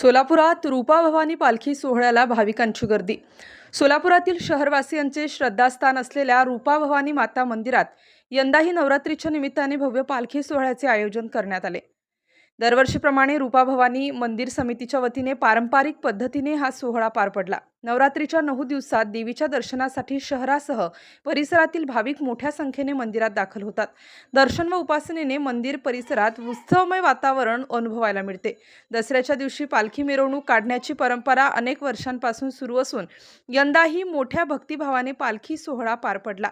सोलापुरात रूपा भवानी पालखी सोहळ्याला भाविकांची गर्दी. सोलापुरातील शहरवासियांचे श्रद्धास्थान असलेल्या रूपा भवानी माता मंदिरात यंदाही नवरात्रीच्या निमित्ताने भव्य पालखी सोहळ्याचे आयोजन करण्यात आले. दरवर्षीप्रमाणे रूपा भवानी मंदिर समितीच्या वतीने पारंपरिक पद्धतीने हा सोहळा पार पडला. नवरात्रीच्या नऊ दिवसात देवीच्या दर्शनासाठी शहरासह परिसरातील भाविक मोठ्या संख्येने मंदिरात दाखल होतात. दर्शन व उपासनेने मंदिर परिसरात उत्सवमय वातावरण अनुभवायला मिळते. दसऱ्याच्या दिवशी पालखी मिरवणूक काढण्याची परंपरा अनेक वर्षांपासून सुरू असून यंदाही मोठ्या भक्तिभावाने पालखी सोहळा पार पडला.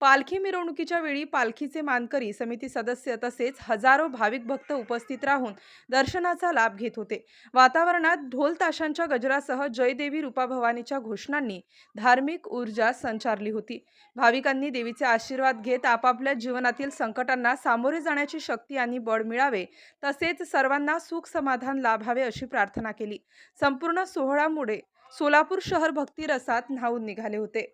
पालखी मिरवणुकीच्या वेळी पालखीचे मानकरी समिती सदस्य तसेच हजारो भाविक भक्त उपस्थित राहून दर्शनाचा लाभ घेत होते. वातावरणात ढोल ताशांच्या गजरासह जयदेवी रूपाभवा भवानीच्या घोषणांनी धार्मिक ऊर्जा संचारली होती. भाविकांनी देवीचे आशीर्वाद घेत आपापल्या जीवनातील संकटांना सामोरे जाण्याची शक्ती आणि बळ मिळावे तसेच सर्वांना सुख समाधान लाभावे अशी प्रार्थना केली. संपूर्ण सोहळ्यामुळे सोलापूर शहर भक्तिरसात न्हावून निघाले होते.